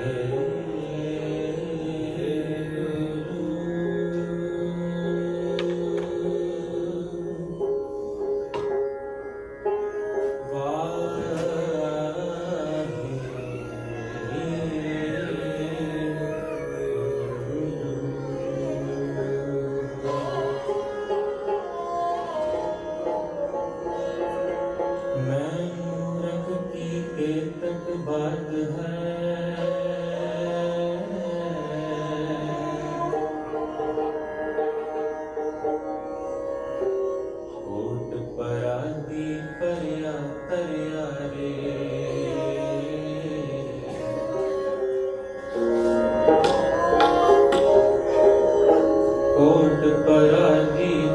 Amen. ਬਾਤ ਹੈ। ਕੋਟ ਪਰਾਦੀ ਪਰਿਆ ਤਰਿਆ ਰੇ। ਕੋਟ ਪਰਾਦੀ